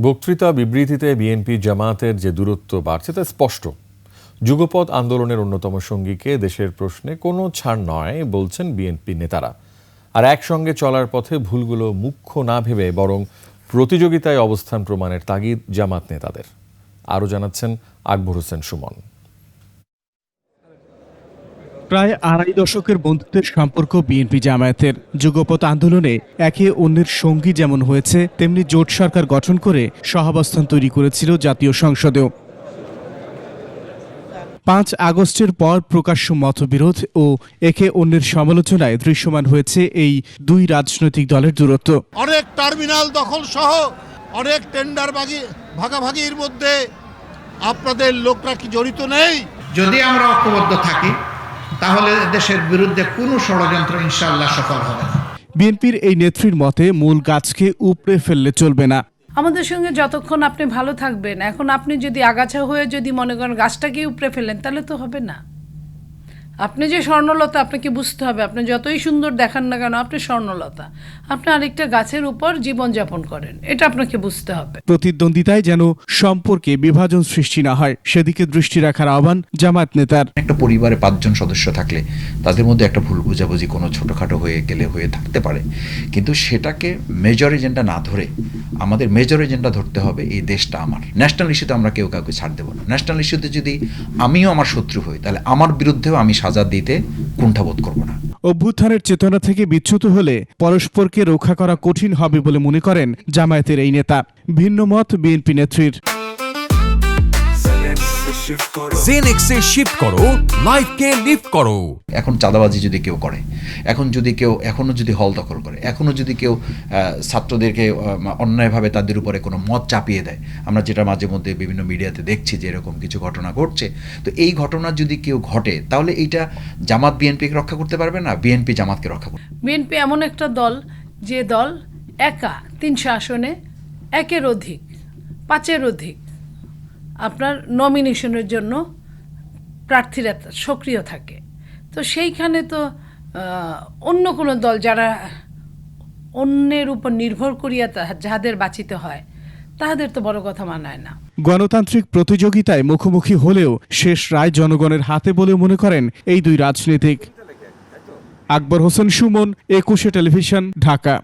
বক্তৃতা বিবৃতিতে বিএনপি জামাতের যে দূরত্ব বাড়ছে তা স্পষ্ট। যুগপৎ আন্দোলনের অন্যতম সঙ্গীকে দেশের প্রশ্নে কোনো ছাড় নয় বলছেন বিএনপি নেতারা। আর একসঙ্গে চলার পথে ভুলগুলো মুখ্য না ভেবে বরং প্রতিযোগিতায় অবস্থান প্রমাণের তাগিদ জামাত নেতাদের। আরও জানাচ্ছেন আকবর হোসেন সুমন। প্রায় আড়াই দশকের বন্ধুত্বের সম্পর্ক বিএনপি জামায়াতের। যুগপথ আন্দোলনে একে অন্যের সঙ্গী যেমন হয়েছে তেমনি জোট সরকার গঠন করে সহাবস্থান তৈরি করেছিল জাতীয় সংসদেও। পাঁচ আগস্টের পর প্রকাশ্য মতবিরোধ ও একে অন্যের সমালোচনায় দৃশ্যমান হয়েছে এই দুই রাজনৈতিক দলের দূরত্ব। অনেক টার্মিনাল দখল সহ অনেক টেন্ডার ভাগাভাগির মধ্যে আপনাদের লোকরা কি জড়িত নেই? যদি আমরা ঐক্যবদ্ধ থাকি তাহলে দেশের বিরুদ্ধে কোনো ষড়যন্ত্র ইনশাল্লাহ সফল হবে না। বিএনপির এই নেত্রীর মতে মূল গাছকে উপড়ে ফেললে চলবে না। আমাদের সঙ্গে যতক্ষণ আপনি ভালো থাকবেন এখন আপনি যদি আগাছা হয়ে যদি মনে করেন গাছটাকে উপড়ে ফেলেন তাহলে তো হবে না। আপনি যে স্বর্ণলতা আপনাকে বুঝতে হবে আপনি যতই সুন্দর দেখান না কেন আপনি স্বর্ণলতা। আপনি আরেকটা গাছের উপর জীবনযাপন করেন এটা আপনাকে বুঝতে হবে। প্রতিদ্বন্দ্বিতায় যেন সম্পর্কে বিভাজন সৃষ্টি না হয় সেদিকে দৃষ্টি রাখার আহ্বান জামায়াত নেতার। একটা পরিবারে পাঁচজন সদস্য থাকলে তাদের মধ্যে একটা ভুল বোঝাবুঝি কোনো ছোটোখাটো হয়ে গেলে হয়ে থাকতে পারে। কিন্তু সেটাকে মেজর এজেন্ডা না ধরে আমাদের মেজর এজেন্ডা ধরতে হবে এই দেশটা আমার। ন্যাশনাল ইস্যুতে আমরা কেউ কাউকে ছাড় দেবো না। ন্যাশনাল ইস্যুতে যদি আমিও আমার শত্রু হই, তাহলে আমার বিরুদ্ধেও আমি সাজা দিতে কুণ্ঠাবোধ করব না। অভ্যুত্থানের চেতনা থেকে বিচ্যুত হলে পরস্পরকে রক্ষা করা কঠিন হবে বলে মনে করেন জামায়াতের এই নেতা। ভিন্ন মত বিএনপি নেত্রীর। জেনেক্সে শিফট করো লাইফকে লিফট করো। এখন চাঁদাবাজি যদি কেউ করে এখন যদি কেউ এখনও যদি হল দখল করে এখনও যদি কেউ ছাত্রদেরকে অন্যায়ভাবে তাদের উপরে কোনো মত চাপিয়ে দেয় আমরা যেটা মাঝে মধ্যে বিভিন্ন মিডিয়াতে দেখছি যে এরকম কিছু ঘটনা ঘটছে তো এই ঘটনা যদি কেউ ঘটে তাহলে এইটা জামাত বিএনপিকে রক্ষা করতে পারবে না বিএনপি জামাতকে রক্ষা করবে? বিএনপি এমন একটা দল যে দল একা তিনশো আসনে একের অধিক পাঁচের অধিক আপনার নমিনেশনের জন্য প্রার্থীরা সক্রিয় থাকে। তো সেইখানে তো অন্য কোনো দল যারা অন্যের উপর নির্ভর করিয়া যাহাদের বাঁচিতে হয়, তাহাদের তো বড় কথা মানায় না। গণতান্ত্রিক প্রতিযোগিতায় মুখোমুখি হলেও শেষ রায় জনগণের হাতে বলে মনে করেন এই দুই রাজনীতিক। আকবর হোসেন সুমন, একুশে টেলিভিশন, ঢাকা।